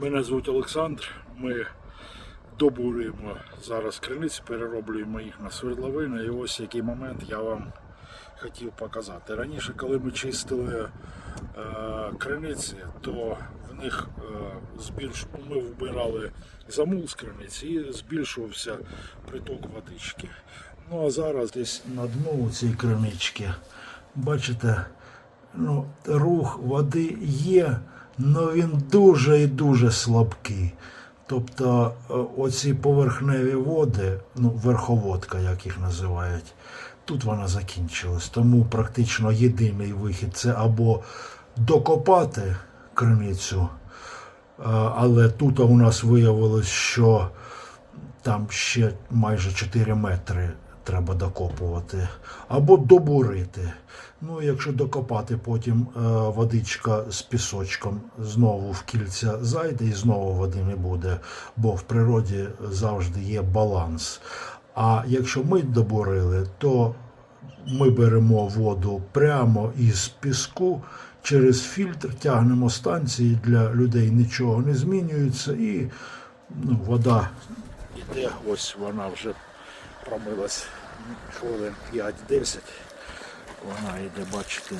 Мене звуть Олександр. Ми добурюємо зараз криниці, перероблюємо їх на свердловини. І ось який момент я вам хотів показати. Раніше, коли ми чистили е, криниці, то в них е, збільш... ми вбирали замул з криниці і збільшувався приток водички. Ну а зараз десь на дно цій кринички, бачите, ну, рух води є, але він дуже і дуже слабкий. Тобто е, оці поверхневі води, ну, верховодка, як їх називають, тут вона закінчилась. Тому практично єдиний вихід це або докопати криницю, е, але тут у нас виявилось, що там ще майже 4 метри треба докопувати, або добурити. Ну, якщо докопати, потім е, водичка з пісочком знову в кільця зайде і знову води не буде, бо в природі завжди є баланс. А якщо ми добурили, то ми беремо воду прямо із піску через фільтр, тягнемо станції, для людей нічого не змінюється, і ну, вода іде, ось вона вже промилась хвилин 5-10. Вона йде, бачите,